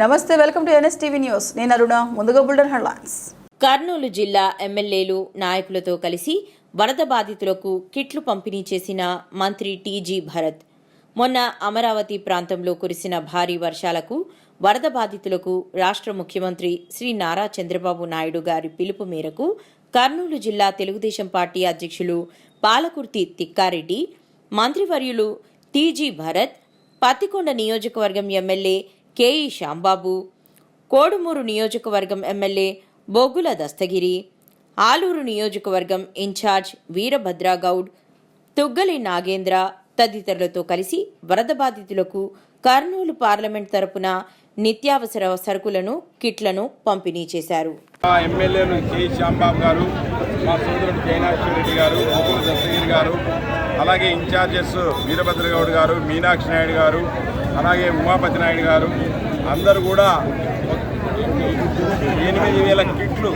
నమస్తే welcome to NSTV news. నేను అరుణ ముందుగా బుల్డన్ హెడ్లైన్స్. కర్నూలు జిల్లా ఎమ్మెల్యేలు నాయకులతో కలిసి వరద బాధితులకు కిట్లు పంపిణీ చేసిన మంత్రి టీజీ భరత్. మొన్న అమరావతి ప్రాంతంలో కురిసిన భారీ వర్షాలకు వరద బాధితులకు రాష్ట్ర ముఖ్యమంత్రి శ్రీ నారా చంద్రబాబు నాయుడు గారి పిలుపు మేరకు కర్నూలు జిల్లా తెలుగుదేశం పార్టీ అధ్యక్షులు పాలకుర్తి తిక్కారెడ్డి మంత్రివర్యులు టీజీ భరత్ పత్తికొండ నియోజకవర్గం ఎమ్మెల్యే కేఈ శాంబాబు కోడుమూరు నియోజకవర్గం ఎమ్మెల్యే బొగ్గుల దస్తగిరి ఆలూరు నియోజకవర్గం ఇన్ఛార్జ్ వీరభద్రగౌడ్ తుగ్గలి నాగేంద్ర తదితరులతో కలిసి వరద బాధితులకు కర్నూలు పార్లమెంట్ తరపున నిత్యావసర సరుకులను కిట్లను పంపిణీ చేశారు. ఎమ్మెల్యేలు కె. శ్యాంబాబు గారు మా సోదరుడు జయనాక్షి రెడ్డి గారు గోకుల దత్తగిరి గారు అలాగే ఇన్ఛార్జెస్ వీరభద్రగౌడ్ గారు మీనాక్షి నాయుడు గారు అలాగే ఉమాపతి నాయుడు గారు అందరూ కూడా ఎనిమిది వేల కిట్లు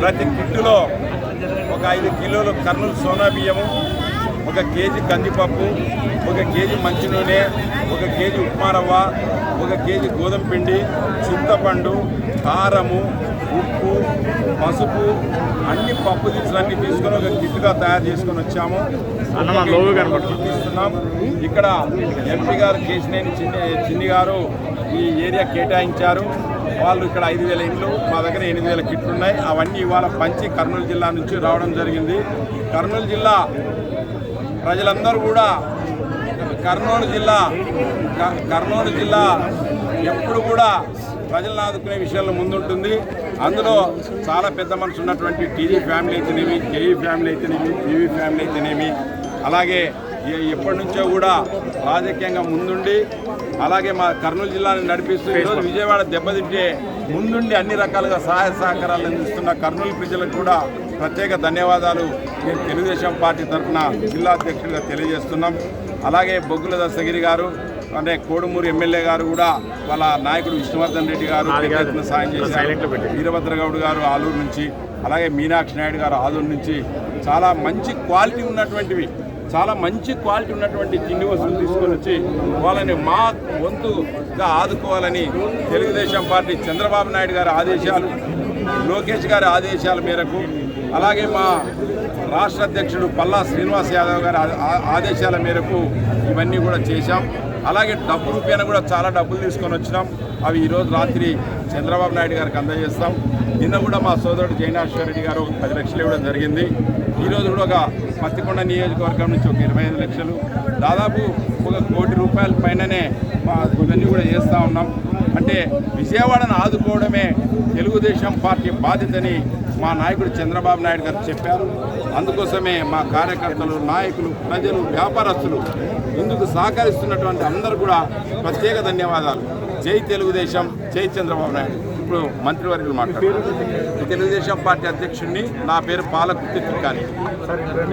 ప్రతి కిట్టులో ఒక ఐదు కిలోలు కర్నూలు సోనా బియ్యము ఒక కేజీ కందిపప్పు ఒక కేజీ మంచి నూనె ఒక కేజీ ఉప్మా రవ్వ ఒక కేజీ గోధుమ పిండి చింతపండు కారము ఉప్పు పసుపు అన్ని పప్పు దినుసులు అన్ని తీసుకొని ఒక కిట్గా తయారు చేసుకొని వచ్చాము. ఇస్తున్నాం ఇక్కడ ఎంపీ గారు కేసినేని చిన్ని చిన్ని గారు ఈ ఏరియా కేటాయించారు. వాళ్ళు ఇక్కడ ఐదు వేల ఇండ్లు మా దగ్గర ఎనిమిది వేల కిట్లు ఉన్నాయి. అవన్నీ ఇవాళ పంచి కర్నూలు జిల్లా నుంచి రావడం జరిగింది. కర్నూలు జిల్లా ప్రజలందరూ కూడా కర్నూలు జిల్లా కర్నూలు జిల్లా ఎప్పుడు కూడా ప్రజలను ఆదుకునే విషయంలో ముందుంటుంది. అందులో చాలా పెద్ద మనసు ఉన్నటువంటి టీజీ ఫ్యామిలీ అయితేనేమి కేఈ ఫ్యామిలీ అయితేనేమి టీవీ ఫ్యామిలీ అయితేనేమి అలాగే ఎప్పటి నుంచో కూడా రాజకీయంగా ముందుండి అలాగే మా కర్నూలు జిల్లాని నడిపిస్తూ ఈరోజు విజయవాడ దెబ్బతింటే ముందుండి అన్ని రకాలుగా సహాయ సహకారాలు అందిస్తున్న కర్నూలు ప్రజలకు కూడా ప్రత్యేక ధన్యవాదాలు. మేము తెలుగుదేశం పార్టీ తరఫున జిల్లా అధ్యక్షుడిగా తెలియజేస్తున్నాం. అలాగే బొగ్గుల దస్తగిరి గారు అంటే కోడుమూరు ఎమ్మెల్యే గారు కూడా వాళ్ళ నాయకుడు విష్ణువర్ధన్ రెడ్డి గారు ఎత్తున సాయం చేశారు. వీరభద్రగౌడ్ గారు ఆలూరు నుంచి అలాగే మీనాక్షి నాయుడు గారు ఆలూరు నుంచి చాలా మంచి క్వాలిటీ ఉన్నటువంటివి. చాలా మంచి క్వాలిటీ ఉన్నటువంటి తిండి వస్తువులు తీసుకొని వచ్చి వాళ్ళని మా వంతుగా ఆదుకోవాలని తెలుగుదేశం పార్టీ చంద్రబాబు నాయుడు గారి ఆదేశాలు లోకేష్ గారి ఆదేశాల మేరకు అలాగే మా రాష్ట్ర అధ్యక్షుడు పల్లా శ్రీనివాస్ యాదవ్ గారి ఆదేశాల మేరకు ఇవన్నీ కూడా చేశాం. అలాగే డబ్బు రూపాయన కూడా చాలా డబ్బులు తీసుకొని వచ్చినాం. అవి ఈరోజు రాత్రి చంద్రబాబు నాయుడు గారికి అందజేస్తాం. నిన్న కూడా మా సోదరుడు జయనాశ్వర రెడ్డి గారు పది లక్షలు ఇవ్వడం జరిగింది. ఈరోజు కూడా ఒక పత్తికొండ నియోజకవర్గం నుంచి ఒక ఇరవై ఐదు లక్షలు. దాదాపు ఒక కోటి రూపాయల పైననే మా ఇవన్నీ కూడా చేస్తూ ఉన్నాం. అంటే విజయవాడను ఆదుకోవడమే తెలుగుదేశం పార్టీ బాధ్యతని మా నాయకుడు చంద్రబాబు నాయుడు గారు చెప్పారు. అందుకోసమే మా కార్యకర్తలు నాయకులు ప్రజలు వ్యాపారస్తులు ఇందుకు సహకరిస్తున్నటువంటి అందరూ కూడా ప్రత్యేక ధన్యవాదాలు. జై తెలుగుదేశం. జై చంద్రబాబు నాయుడు. ఇప్పుడు మంత్రివర్యులు మాట్లాడారు తెలుగుదేశం పార్టీ అధ్యక్షుడిని నా పేరు పాలకుర్తి తిక్కాని.